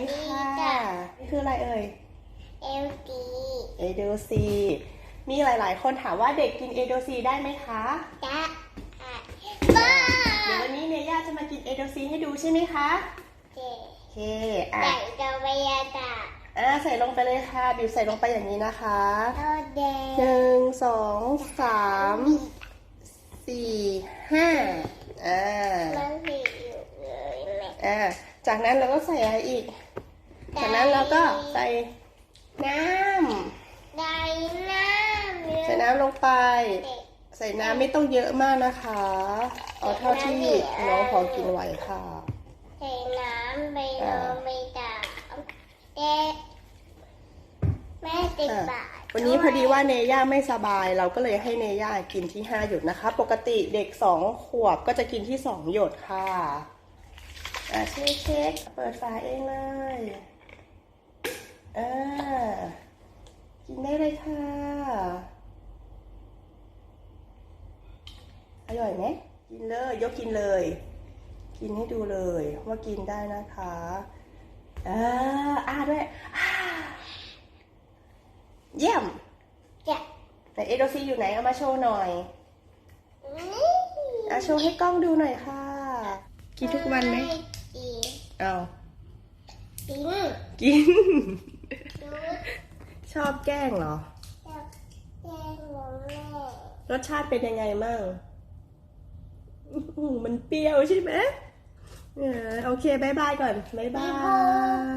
ดีค่ะนี่คืออะไรเอ่ย เอลดีเอโดซีมีหลาย ๆ คนถามว่าเด็กกินเอโดซีได้ไหมคะจ้าอะบ้าเดี๋ยววันนี้เนย่าจะมากินเอโดซีให้ดูใช่ไหมคะเจ๊โอเคอะใส่กระเบียดาอะใส่ลงไปเลยค่ะ บิวใส่ลงไปอย่างนี้นะคะโตแดงหนึ่งสองสามสี่ห้าอ่ามันผิดอยู่เลยแม่อ่า จากนั้นเราก็ใส่อะไรอีก จากนั้นเราก็ใส่น้ำได้น้ำเยอะใส่น้ำลงไปเด็กใส่น้ำไม่ต้องเยอะมากนะคะ เอาเท่าที่น้องพอกินไหวค่ะ ใส่น้ำไปนอนไปตากเด็กแม่ติดบาทวันนี้พอดีว่าเนย่าไม่สบายเราก็เลยให้เนย่ากินที่5หยดนะคะ ปกติเด็ก2ขวบก็จะกินที่2หยดค่ะ อะเช็คเช็คเปิดฝาเองเลยอ่ากินได้เลยค่ะ อร่อยไหมกินเลย ยกกินเลย กินให้ดูเลยว่ากินได้นะคะอ่าอ้าด้วยอ้าเยี่ยมจะไหนเอโดซีอยู่ไหนเอามาโชว์หน่อยนี่อะโชว์ให้กล้องดูหน่อยค่ะ กินทุกวันไหมกิน เอากินกินดูชอบแกล้งเหรอจะแจ้งน้องแม่รสชาติเป็นยังไงมั่งอื้อหือมันเปรี้ยวใช่ไหมเออโอเคบายบายก่อนบายบาย